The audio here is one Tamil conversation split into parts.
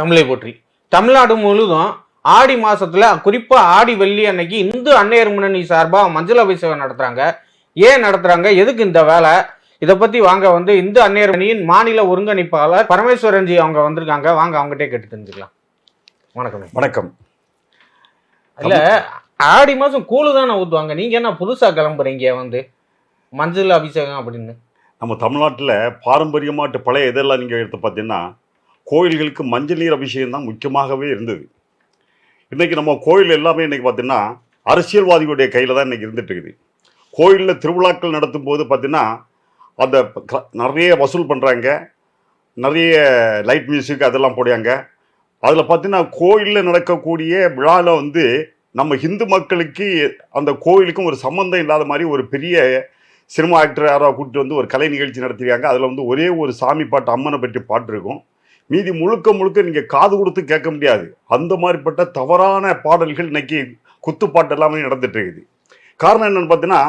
தமிழை போற்றி. தமிழ்நாடு முழுதும் ஆடி மாசத்துல குறிப்பா ஆடி வெள்ளி அன்னைக்கு இந்து அன்னையர் முன்னணி சார்பா மஞ்சள் அபிஷேகம் நடத்துறாங்க. ஏன் நடத்துறாங்க? எதுக்கு இந்த வேலை? இதை பத்தி வாங்க வந்து இந்து அன்னையர் அணியின் மாநில ஒருங்கிணைப்பாளர் பரமேஸ்வரன்ஜி அவங்க வந்திருக்காங்க. வாங்க அவங்ககிட்டே கேட்டு தெரிஞ்சுக்கலாம். வணக்கம். வணக்கம். இல்ல ஆடி மாசம் கூழு தானே ஊத்துவாங்க. நீங்க என்ன புதுசா கிளம்புறீங்க வந்து? மஞ்சள் அபிஷேகம் அப்படின்னு. நம்ம தமிழ்நாட்டில் பாரம்பரியமாட்டு பழைய இதெல்லாம் நீங்கள் எடுத்து பார்த்தீங்கன்னா கோயில்களுக்கு மஞ்சள் நீர் அபிஷேகம் தான் முக்கியமாகவே இருந்தது. இன்றைக்கி நம்ம கோயில் எல்லாமே இன்றைக்கி பார்த்தீங்கன்னா அரசியல்வாதிகளுடைய கையில் தான் இன்றைக்கி இருந்துட்டு இருக்குது. கோயிலில் திருவிழாக்கள் நடத்தும் போது பார்த்திங்கன்னா அந்த க- நிறைய வசூல் பண்ணுறாங்க நிறைய லைட் மியூசிக் அதெல்லாம் போடுறாங்க. அதில் பார்த்தீங்கன்னா கோயிலில் நடக்கக்கூடிய விழாவில் வந்து நம்ம ஹிந்து மக்களுக்கு அந்த கோயிலுக்கும் ஒரு சம்மந்தம் இல்லாத மாதிரி ஒரு பெரிய சினிமா ஆக்டர் யாரோ கூப்பிட்டு வந்து ஒரு கலை நிகழ்ச்சி நடத்திருக்காங்க அதில் வந்து ஒரே ஒரு சாமி பாட்டு அம்மனை பற்றி பாட்டு இருக்கும். மீதி முழுக்க முழுக்க நீங்கள் காது கொடுத்து கேட்க முடியாது. அந்த மாதிரிப்பட்ட தவறான பாடல்கள் இன்னைக்கு குத்துப்பாட்டு எல்லாமே நடந்துட்டு இருக்குது. காரணம் என்னென்னு பார்த்தீங்கன்னா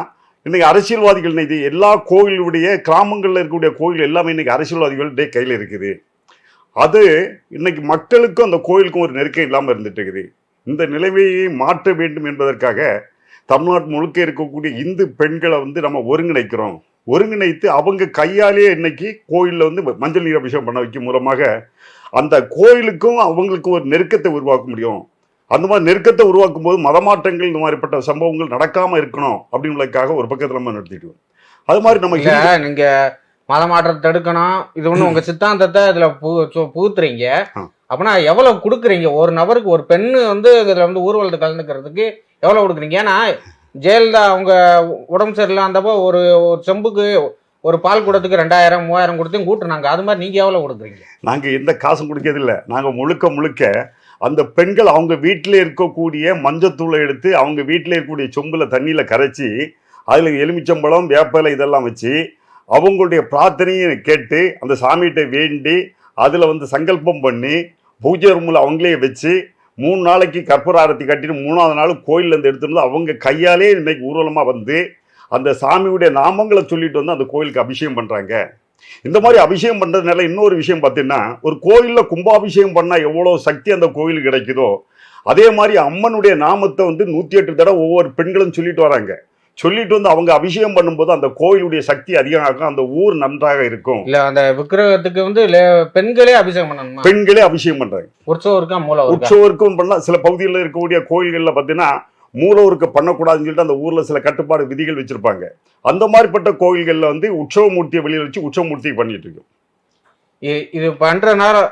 இன்றைக்கி அரசியல்வாதிகள் இன்னைக்கு எல்லா கோயிலுடைய கிராமங்களில் இருக்கக்கூடிய கோயில் எல்லாமே இன்றைக்கி அரசியல்வாதிகளுடைய கையில் இருக்குது. அது இன்னைக்கு மக்களுக்கும் அந்த கோயிலுக்கும் ஒரு நெருக்கம் இல்லாமல் இருந்துட்டு இருக்குது. இந்த நிலைமையை மாற்ற வேண்டும் என்பதற்காக தமிழ்நாட்டு முழுக்க இருக்கக்கூடிய இந்து பெண்களை வந்து நம்ம ஒருங்கிணைக்கிறோம். ஒருங்கிணைத்து அவங்க கையாலேயே இன்னைக்கு கோயிலில் வந்து மஞ்சள் நீர் அபிஷேகம் பண்ண வைக்கும் மூலமாக அந்த கோயிலுக்கும் அவங்களுக்கும் ஒரு நெருக்கத்தை உருவாக்க முடியும். அந்த மாதிரி நெருக்கத்தை உருவாக்கும் போது மதமாற்றங்கள் இந்த மாதிரிப்பட்ட சம்பவங்கள் நடக்காம இருக்கணும் அப்படின்றதுக்காக ஒரு பக்கத்தில் நம்ம நடத்திட்டு அது மாதிரி நம்ம இல்ல ஹிந்து- நீங்க மத மாற்றத்தை தடுக்கணும் இது ஒண்ணு உங்க சித்தாந்தத்தை இதுல புகுத்துறீங்க. அப்படின்னா எவ்வளவு கொடுக்குறீங்க? ஒரு நபருக்கு ஒரு பெண்ணு வந்து இதுல வந்து ஊர்வலத்தை கலந்துக்கிறதுக்கு எவ்வளவு கொடுக்குறீங்க? ஏன்னா ஜெயலலிதா அவங்க உடம்பு சரியில்லாதப்போ ஒரு ஒரு செம்புக்கு ஒரு பால் குடத்துக்கு ரெண்டாயிரம் மூவாயிரம் கொடுத்தையும் கூட்டுனாங்க. அது மாதிரி நீங்க எவ்வளோ கொடுக்குறீங்க? நாங்கள் எந்த காசும் கொடுக்கறதில்ல. நாங்கள் முழுக்க முழுக்க அந்த பெண்கள் அவங்க வீட்டில் இருக்கக்கூடிய மஞ்சத்தூளை எடுத்து அவங்க வீட்டில் இருக்கக்கூடிய சொம்பில் தண்ணியில் கரைச்சி அதில் எலுமிச்சம்பழம் வேப்பிலை இதெல்லாம் வச்சு அவங்களுடைய பிரார்த்தனையை கேட்டு அந்த சாமிகிட்ட வேண்டி அதில் வந்து சங்கல்பம் பண்ணி பூஜை ரூமில் அவங்களே வச்சு மூணு நாளைக்கு கற்பூர ஆரத்தி கட்டிட்டு மூணாவது நாள் கோயிலேருந்து எடுத்துருந்து அவங்க கையாலே இன்னைக்கு ஊர்வலமாக வந்து அந்த சாமியுடைய நாமங்களை சொல்லிட்டு வந்து அந்த கோயிலுக்கு அபிஷேகம் பண்ணுறாங்க இந்த மாதிரி அபிஷேகம் பண்ணுறதுனால இன்னொரு விஷயம் பார்த்தீங்கன்னா ஒரு கோயிலில் கும்பாபிஷேகம் பண்ணால் எவ்வளோ சக்தி அந்த கோயிலுக்கு கிடைக்குதோ அதே மாதிரி அம்மனுடைய நாமத்தை வந்து நூற்றி எட்டு தடவை ஒவ்வொரு பெண்களும் சொல்லிட்டு வராங்க. சொல்லிட்டு வந்து அவங்க அபிஷேகம் பண்ணும்போது அந்த கோயிலுடைய சக்தி அதிகமாகும் அந்த ஊர் நன்றாக இருக்கும். இல்ல அந்த விக்கிரகத்துக்கு வந்து பெண்களே அபிஷேகம் பண்ணணுமா? பெண்களே அபிஷேகம் பண்றாங்க. மூலம் இருக்கா உற்சவருக்கும் பண்ணலாம். சில பகுதிகளில் இருக்கக்கூடிய கோயில்களில் பார்த்தீங்கன்னா மூலவருக்கு பண்ணக்கூடாதுன்னு சொல்லிட்டு அந்த ஊர்ல சில கட்டுப்பாடு விதிகள் வச்சிருப்பாங்க. அந்த மாதிரிப்பட்ட கோயில்களில் வந்து உற்சவ மூர்த்தியை வெளியில் வச்சு உற்சவ மூர்த்தியை பண்ணிட்டு இருக்கோம். இது பண்ற நேரம்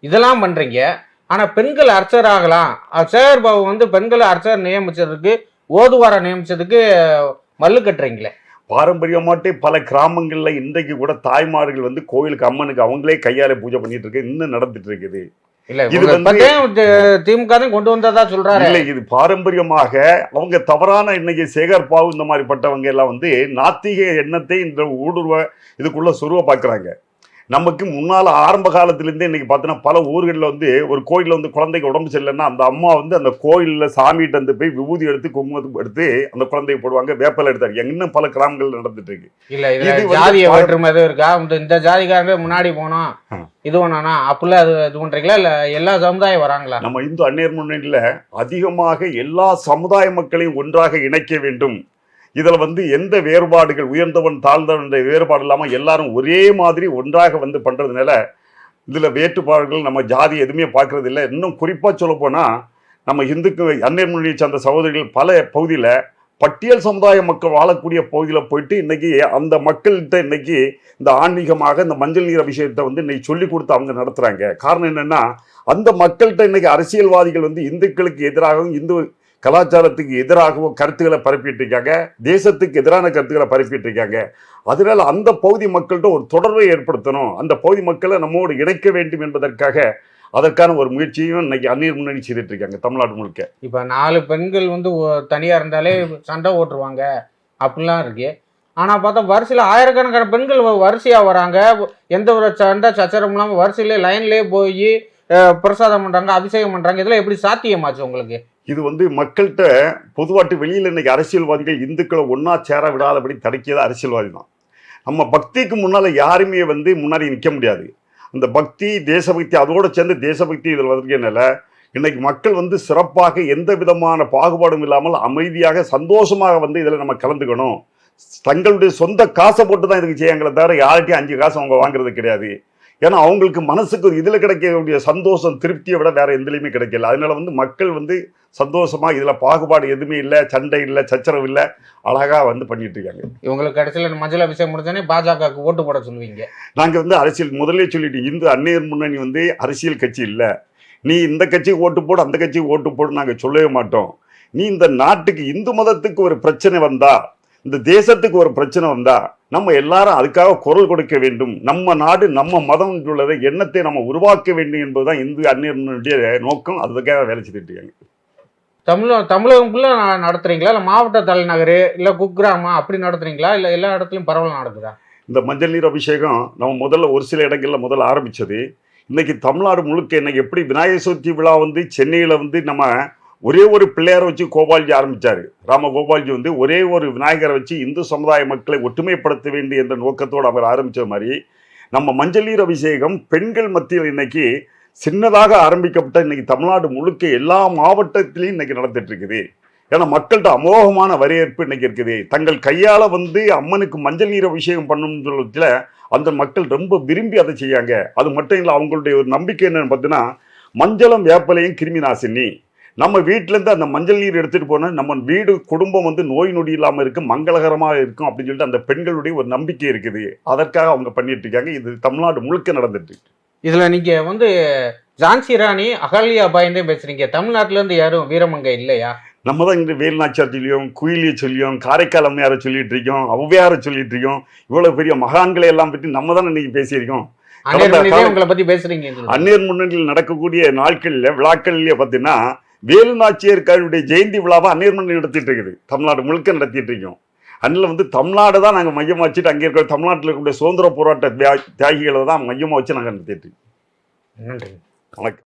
இதெல்லாம் பண்றீங்க. ஆனா பெண்கள் அர்ச்சர் ஆகலாம் அஹ் சேகர் பாபு வந்து பெண்களை அர்ச்சர் நியமிச்சதுக்கு ஓதுவார நியமிச்சதுக்கு மல்லு கட்டுறீங்களே. பாரம்பரியமாட்டே பல கிராமங்களில் இன்றைக்கு கூட தாய்மார்கள் வந்து கோயிலுக்கு அம்மனுக்கு அவங்களே கையால பூஜை பண்ணிட்டு இருக்கு இன்னும் நடந்துட்டு இருக்குது. திமுக கொண்டு வந்ததா சொல்றாரு. இல்லை இது பாரம்பரியமாக அவங்க தவறான இன்னைக்கு சேகர் பாவு இந்த மாதிரிப்பட்டவங்க எல்லாம் வந்து நாத்திக எண்ணத்தை இந்த ஊடுருவ இதுக்குள்ள சொருவ பார்க்குறாங்க. நமக்கு முன்னால் ஆரம்ப காலத்திலேருந்தே இன்னைக்கு பார்த்தீங்கன்னா பல ஊர்களில் வந்து ஒரு கோயிலில் வந்து குழந்தைக்கு உடம்பு சரியில்லைன்னா அந்த அம்மா வந்து அந்த கோயிலில் சாமிகிட்ட வந்து போய் விபூதி எடுத்து குங்குமம் எடுத்து அந்த குழந்தைக்கு போடுவாங்க வேப்பலை எடுத்தாங்க. இன்னும் பல கிராமங்கள் நடந்துட்டு இருக்கு இல்ல இது ஜாதிய வேற்றுமை எதுவும் இருக்கா? இந்த ஜாதிக்காரங்க முன்னாடி போனோம். இது ஒண்ணா அப்படிலாம் அது இது பண்றீங்களா? இல்ல எல்லா சமுதாயம் வராங்களா? நம்ம இந்து அந்நியர் முன்னணியில் அதிகமாக எல்லா சமுதாய மக்களையும் ஒன்றாக இணைக்க வேண்டும். இதில் வந்து எந்த வேறுபாடுகள் உயர்ந்தவன் தாழ்ந்தவன் என்ற வேறுபாடு இல்லாமல் எல்லாரும் ஒரே மாதிரி ஒன்றாக வந்து பண்ணுறதுனால இதில் வேற்றுப்பாடுகள் நம்ம ஜாதி எதுவுமே பார்க்கறது இல்லை. இன்னும் குறிப்பாக சொல்லப்போனால் நம்ம இந்துக்கு அன்னை மொழியை சார்ந்த சகோதரிகள் பல பகுதியில் பட்டியல் சமுதாய மக்கள் வாழக்கூடிய பகுதியில் போயிட்டு இன்னைக்கு அந்த மக்கள்கிட்ட இன்றைக்கி இந்த ஆன்மீகமாக இந்த மஞ்சள் நீர் அபிஷேகத்தை வந்து இன்னைக்கு சொல்லி கொடுத்து அவங்க நடத்துகிறாங்க காரணம் என்னென்னா அந்த மக்கள்கிட்ட இன்னைக்கு அரசியல்வாதிகள் வந்து இந்துக்களுக்கு எதிராகவும் இந்து கலாச்சாரத்துக்கு எதிராகவும் கருத்துக்களை பரப்பிட்டு இருக்காங்க. தேசத்துக்கு எதிரான கருத்துக்களை பரப்பிட்டு இருக்காங்க. அதனால அந்த பகுதி மக்கள்கிட்ட ஒரு தொடர்பை ஏற்படுத்தணும். அந்த பகுதி மக்களை நம்மோடு இணைக்க வேண்டும் என்பதற்காக அதற்கான ஒரு முயற்சியும் இன்னைக்கு அந்நீர் முன்னணி செய்துட்டு இருக்காங்க தமிழ்நாடு முழுக்க. இப்போ நாலு பெண்கள் வந்து தனியாக இருந்தாலே சண்டை ஓட்டுருவாங்க. அப்படிலாம் இருக்கு. ஆனால் பார்த்தா வரிசையில் ஆயிரக்கணக்கான பெண்கள் வரிசையாக வராங்க. எந்த ஒரு சண்டை சச்சரம் இல்லாமல் வரிசையிலே லைன்லேயே போய் பிரசாதம் பண்றாங்க அபிஷேகம் பண்றாங்க இதெல்லாம் எப்படி சாத்தியமாச்சு உங்களுக்கு? இது வந்து மக்கள்கிட்ட பொதுவாட்டு வெளியில் இன்னைக்கு அரசியல்வாதிகள் இந்துக்களை ஒன்றா சேர விடாதபடி தடுக்கியது அரசியல்வாதி தான். நம்ம பக்திக்கு முன்னால் யாருமே வந்து முன்னாடி நிற்க முடியாது. அந்த பக்தி தேசபக்தி அதோடு சேர்ந்து தேசபக்தி இதில் வந்திருக்கனால இன்னைக்கு மக்கள் வந்து சிறப்பாக எந்த விதமான பாகுபாடும் இல்லாமல் அமைதியாக சந்தோஷமாக வந்து இதில் நம்ம கலந்துக்கணும். தங்களுடைய சொந்த காசை போட்டு தான் இதுக்கு செய்யாங்களே தவிர யார்கிட்டையும் அஞ்சு காசு அவங்க வாங்குறது கிடையாது. ஏன்னா அவங்களுக்கு மனசுக்கு இதில் கிடைக்கக்கூடிய சந்தோஷம் திருப்தியை விட வேற எதுலையுமே கிடைக்கல. அதனால வந்து மக்கள் வந்து சந்தோஷமா இதில் பாகுபாடு எதுவுமே இல்லை சண்டை இல்லை சச்சரவு இல்லை அழகா வந்து பண்ணிட்டு இருக்காங்க. இவங்களுக்கு கடைசியில் மஞ்சள் அபிஷேகம் முடிஞ்சோடனே பாஜகவுக்கு ஓட்டு போட சொல்லுவீங்க. நாங்க வந்து அரசியல் முதல்ல சொல்லிட்டு இந்து அந்நியர் முன்னணி வந்து அரசியல் கட்சி இல்லை. நீ இந்த கட்சிக்கு ஓட்டு போடு அந்த கட்சிக்கு ஓட்டு போடு நாங்க சொல்லவே மாட்டோம். நீ இந்த நாட்டுக்கு இந்து மதத்துக்கு ஒரு பிரச்சனை வந்தா இந்த தேசத்துக்கு ஒரு பிரச்சனை வந்தா நம்ம எல்லாரும் அதுக்காக குரல் கொடுக்க வேண்டும். நம்ம நாடு நம்ம மதம் உள்ளதை எண்ணத்தை நம்ம உருவாக்க வேண்டும் என்பதுதான் இந்து அந்நியர் முன்னணியுடைய நோக்கம். அதுக்காக வேலை செய்துட்டு இருக்காங்க. தமிழ தமிழகம் ஃபுல்லாக நடத்துறீங்களா? இல்லை மாவட்ட தலைநகர் இல்லை குக்கிராமம் அப்படி நடத்துறீங்களா? இல்லை எல்லா இடத்துலையும் பரவல் நடக்குதா? இந்த மஞ்சள் நீர் அபிஷேகம் நம்ம முதல்ல ஒரு சில இடங்கள்ல முதல்ல ஆரம்பிச்சது. இன்னைக்கு தமிழ்நாடு முழுக்க இன்னைக்கு எப்படி விநாயகர் சதுர்த்தி விழா வந்து சென்னையில் வந்து நம்ம ஒரே ஒரு பிள்ளையாரை வச்சு கோபால்ஜி ஆரம்பித்தார் ராம கோபால்ஜி வந்து ஒரே ஒரு விநாயகரை வச்சு இந்து சமுதாய மக்களை ஒற்றுமைப்படுத்த வேண்டும் என்ற நோக்கத்தோடு அவர் ஆரம்பித்த மாதிரி நம்ம மஞ்சள் அபிஷேகம் பெண்கள் மத்தியில் இன்னைக்கு சின்னதாக ஆரம்பிக்கப்பட்ட இன்னைக்கு தமிழ்நாடு முழுக்க எல்லா மாவட்டத்திலையும் இன்னைக்கு நடந்துட்டு இருக்குது ஏன்னா மக்கள்கிட்ட அமோகமான வரவேற்பு இன்னைக்கு இருக்குது. தங்கள் கையால் வந்து அம்மனுக்கு மஞ்சள் நீர் அபிஷேகம் பண்ணணும்னு சொல்லத்தில் அந்த மக்கள் ரொம்ப விரும்பி அதை செய்யாங்க. அது மட்டும் இல்லை அவங்களுடைய ஒரு நம்பிக்கை என்னன்னு பார்த்தீங்கன்னா மஞ்சளும் வேப்பலையும் கிருமி நாசினி. நம்ம வீட்ல இருந்து அந்த மஞ்சள் நீர் எடுத்துட்டு போனா நம்ம வீடு குடும்பம் வந்து நோய் நொடி இல்லாம இருக்கும் மங்களகரமாக இருக்கும் அப்படின்னு சொல்லிட்டு அந்த பெண்களுடைய ஒரு நம்பிக்கை இருக்குது. அதற்காக அவங்க பண்ணிட்டு இருக்காங்க. இது தமிழ்நாடு முழுக்க நடந்துட்டு. இதில் நீங்கள் வந்து ஜான்சி ராணி அகல்யா பாய்ந்தே பேசுறீங்க. தமிழ்நாட்டிலேருந்து யாரும் வீரமங்கை இல்லையா? நம்ம தான் இங்கே வேலுநாச்சியார் சொல்லியோம் குயிலியை சொல்லியோம் காரைக்கால் அம்மையாரை சொல்லிட்டு இருக்கோம் ஔவையாரை சொல்லிட்டு இருக்கோம். இவ்வளவு பெரிய மகான்களை எல்லாம் பற்றி நம்ம தான் இன்னைக்கு பேசியிருக்கோம். அந்நியர் முன்னணியில் நடக்கக்கூடிய நாட்கள்ல விழாக்கள்லயே பார்த்தீங்கன்னா வேலுநாச்சியர்களுடைய ஜெயந்தி விழாவை அந்நியர் முன்னணி நடத்திட்டு இருக்குது. தமிழ்நாடு முழுக்க நடத்திட்டு இருக்கோம். அதில் வந்து தமிழ்நாடு தான் நாங்கள் மையமாக வச்சுட்டு அங்கே இருக்கிற தமிழ்நாட்டில் இருக்கக்கூடிய சுதந்திர போராட்ட தியா- தியாகிகளை தான் மையமாக வச்சு நாங்கள் நடத்திட்டு இருக்கோம். நன்றி. வணக்கம்.